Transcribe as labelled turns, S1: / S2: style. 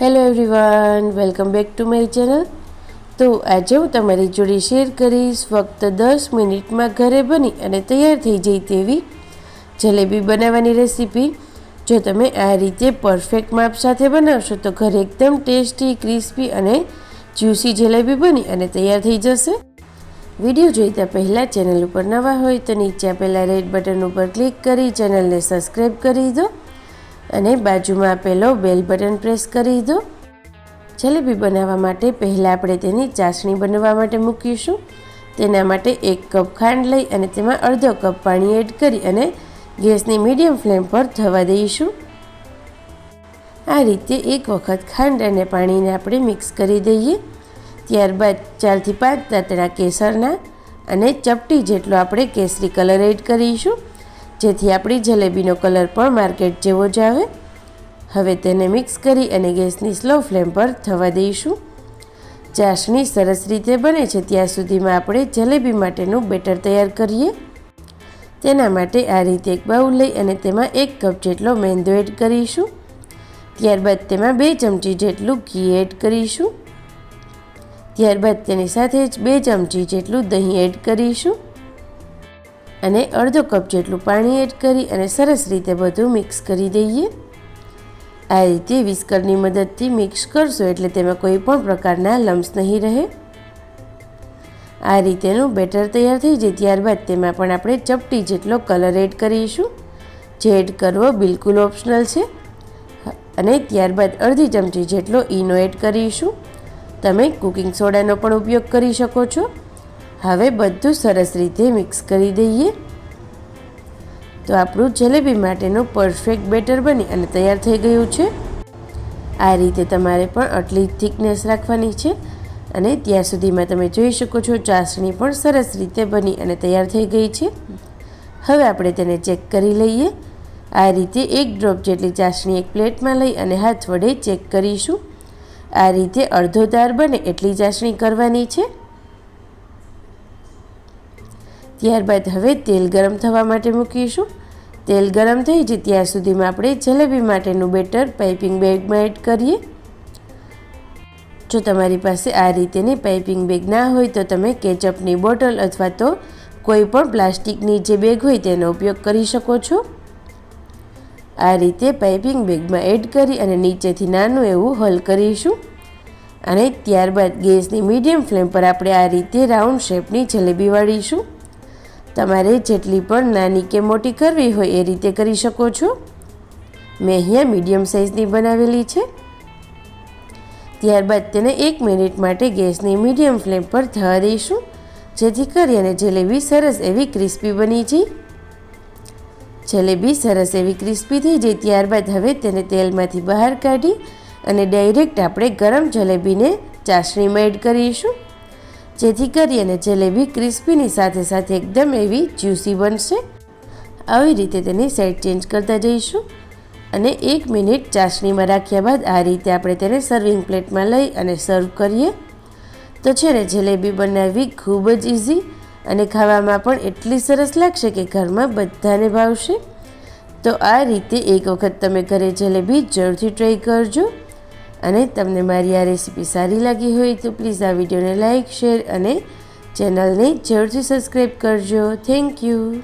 S1: Hello everyone welcome back to my channel તો આજે હું તમારી જોડે શેર કરીશ ફક્ત દસ મિનિટમાં ઘરે બની અને તૈયાર થઈ જાય તેવી જલેબી બનાવવાની રેસીપી જો તમે આ રીતે પરફેક્ટ માપ સાથે બનાવશો તો ઘરે એકદમ ટેસ્ટી ક્રિસ્પી અને જ્યુસી જલેબી બની અને તૈયાર થઈ જશે. વીડિયો જોઈતા પહેલાં ચેનલ ઉપર નવા હોય તો નીચે આપેલા રેડ બટન ઉપર ક્લિક કરી ચેનલને સબસ્ક્રાઈબ કરી દો. અને બાજુમાં આપેલો બેલ બટન પ્રેસ કરી દો. જલેબી બનાવવા માટે પહેલાં આપણે તેની ચાસણી બનાવવા માટે મૂકીશું. તેના માટે એક કપ ખાંડ લઈ અને તેમાં અડધો કપ પાણી એડ કરી અને ગેસની મીડિયમ ફ્લેમ પર થવા દઈશું. આ રીતે એક વખત ખાંડ અને પાણીને આપણે મિક્સ કરી દઈએ. ત્યારબાદ ચારથી પાંચ દાંતણા કેસરના અને ચપટી જેટલો આપણે કેસરી કલર એડ કરીશું. જેથી આપણી જલેબીનો કલર પણ માર્કેટ જેવો જ આવે. હવે તેને મિક્સ કરી અને ગેસની સ્લો ફ્લેમ પર થવા દઈશું. ચાસણી સરસ રીતે બને છે, ત્યાં સુધીમાં આપણે જલેબી માટેનું બેટર તૈયાર કરીએ. તેના માટે આ રીતે એક બાઉલ લઈ અને તેમાં એક કપ જેટલો મેંદો એડ કરીશું. ત્યારબાદ તેમાં બે ચમચી જેટલું ઘી એડ કરીશું. ત્યારબાદ તેની સાથે જ બે ચમચી જેટલું દહીં એડ કરીશું. અને અડધો કપ જેટલું પાણી એડ કરી અને સરસ રીતે બધું મિક્સ કરી દઈએ. આ રીતે વિસ્કરની મદદથી મિક્સ કરશો એટલે તેમાં કોઈ પણ પ્રકારના લમ્સ નહીં રહે. આ રીતેનું બેટર તૈયાર થઈ જાય ત્યારબાદ તેમાં પણ આપણે ચપટી જેટલો કલર એડ કરીશું. જે એડ કરવો બિલકુલ ઓપ્શનલ છે. અને ત્યારબાદ અડધી ચમચી જેટલો ઈનો એડ કરીશું. તમે કુકિંગ સોડાનો પણ ઉપયોગ કરી શકો છો. હવે બધું સરસ રીતે મિક્સ કરી દઈએ. તો આપણું જલેબી માટેનું પરફેક્ટ બેટર બની અને તૈયાર થઈ ગયું છે. આ રીતે તમારે પણ આટલી થિકનેસ રાખવાની છે અને ત્યાં સુધીમાં તમે જોઈ શકો છો ચાસણી પણ સરસ રીતે બની અને તૈયાર થઈ ગઈ છે. હવે આપણે તેને ચેક કરી લઈએ. આ રીતે એક ડ્રોપ જેટલી ચાસણી એક પ્લેટમાં લઈ અને હાથ વડે ચેક કરીશું. આ રીતે અડધો દાર બને એટલી ચાસણી કરવાની છે. ત્યારબાદ હવે તેલ ગરમ થવા માટે મૂકીશું. તેલ ગરમ થઈ જાય ત્યાં સુધીમાં આપણે જલેબી માટેનું બેટર પાઇપિંગ બેગમાં એડ કરીએ. જો તમારી પાસે આ રીતેની પાઇપિંગ બેગ ના હોય તો તમે કેચઅપની બોટલ અથવા તો કોઈ પણ પ્લાસ્ટિકની જે બેગ હોય તેનો ઉપયોગ કરી શકો છો. આ રીતે પાઇપિંગ બેગમાં એડ કરી અને નીચેથી નાનું એવું હલ કરીશું. અને ત્યારબાદ ગેસની મીડિયમ ફ્લેમ પર આપણે આ રીતે રાઉન્ડ શેપની જલેબી વાળીશું. તમારે જેટલી પણ નાની કે મોટી કરવી હોય એ રીતે કરી શકો છો. મેં અહીંયા મીડિયમ સાઇઝની બનાવેલી છે. ત્યારબાદ તેને એક મિનિટ માટે ગેસની મીડિયમ ફ્લેમ પર થવા દઈશું, જેથી કરી અને જલેબી સરસ એવી ક્રિસ્પી બની જાય. જલેબી સરસ એવી ક્રિસ્પી થઈ જાય, ત્યારબાદ હવે તેને તેલમાંથી બહાર કાઢી અને ડાયરેક્ટ આપણે ગરમ જલેબીને ચાસણીમાં એડ કરીશું. જેથી કરી અને જલેબી ક્રિસ્પીની સાથે સાથે એકદમ એવી જ્યુસી બનશે. આવી રીતે તેની સાઈડ ચેન્જ કરતા જઈશું અને એક મિનિટ ચાસણીમાં રાખ્યા બાદ આ રીતે આપણે તેને સર્વિંગ પ્લેટમાં લઈ અને સર્વ કરીએ. તો છે ને, જલેબી બનાવવી ખૂબ જ ઇઝી અને ખાવામાં પણ એટલી સરસ લાગશે કે ઘરમાં બધાને ભાવશે. તો આ રીતે એક વખત તમે ઘરે જલેબી જરૂરથી ટ્રાય કરજો. અને તમને મારી આ રેસીપી સારી લાગી હોય તો પ્લીઝ આ વિડીયોને લાઇક શેર અને ચેનલને જરૂરથી સબસ્ક્રાઈબ કરજો. Thank you.